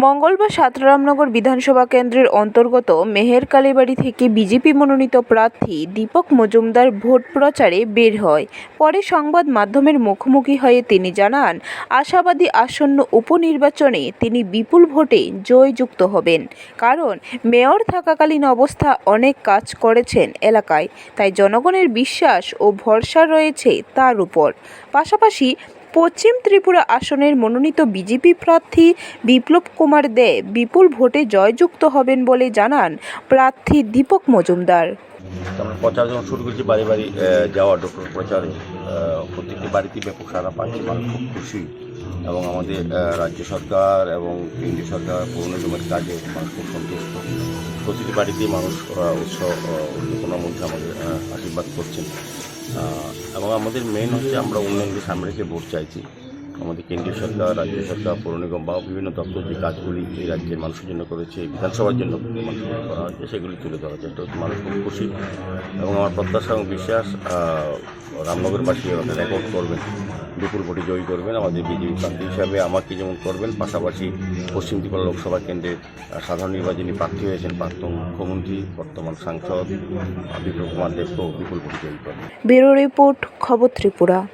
মঙ্গলবার সাতরামনগর বিধানসভা কেন্দ্রের অন্তর্গত মেহের কালীবাড়ি থেকে বিজেপি মনোনীত প্রার্থী দীপক মজুমদার ভোট প্রচারে বের হয়। পরে সংবাদ মাধ্যমের মুখোমুখি হয়ে তিনি জানান, আশাবাদী আসন্ন উপনির্বাচনে তিনি বিপুল ভোটে জয়যুক্ত হবেন। কারণ, মেয়র থাকাকালীন অবস্থা অনেক কাজ করেছেন এলাকায়, তাই জনগণের বিশ্বাস ও ভরসা রয়েছে তার উপর। পাশাপাশি পশ্চিম ত্রিপুরা আসনের মনোনীত বিজেপি প্রার্থী বিপ্লব কুমার দে বিপুল ভোটে জয়যুক্ত হবেন বলে জানান প্রার্থী দীপক মজুমদার। আমরা প্রচার যখন শুরু করেছি বাড়ি বাড়ি যাওয়া, ডক্টর প্রচারে। প্রত্যেকটি বাড়িতে ব্যাপক সারা পাচ্ছি, মানুষ খুব খুশি। এবং আমাদের রাজ্য সরকার এবং কেন্দ্রীয় সরকার পৌর নিগমের কাজে মানুষ খুব সন্তুষ্ট। প্রতিটি বাড়িতেই মানুষ উৎসব উদ্দীপনার মধ্যে আমাদের আশীর্বাদ করছেন। এবং আমাদের মেন হচ্ছে আমরা উন্নয়নকে সামনে রেখে ভোট চাইছি, আমাদের কেন্দ্রীয় সরকার, রাজ্য সরকার, পৌর নিগম বা বিভিন্ন দপ্তর যে কাজগুলি এই রাজ্যের মানুষের জন্য করেছে, বিধানসভার জন্য মানুষের করা হয়েছে, সেগুলি তুলে ধরার চেষ্টা হচ্ছে মানুষ খুব খুশি। এবং আমার প্রত্যাশা এবং বিশ্বাস আহ, পাশে আমাদের রেকর্ড করবেন। বিপুল ভোটে জয়ী করবেন। আমাদের বিজেপি প্রার্থী হিসাবে আমাকে যেমন করবেন পাশাপাশি পশ্চিম ত্রিপুরা লোকসভা কেন্দ্রের সাধারণ নির্বাচনী প্রার্থী হয়েছেন প্রাক্তন মুখ্যমন্ত্রী বর্তমান সাংসদ বিপ্লব কুমার দেবকেও বিপুল ভোটে জয়ী করবেন। ব্যুরো রিপোর্ট খবর ত্রিপুরা।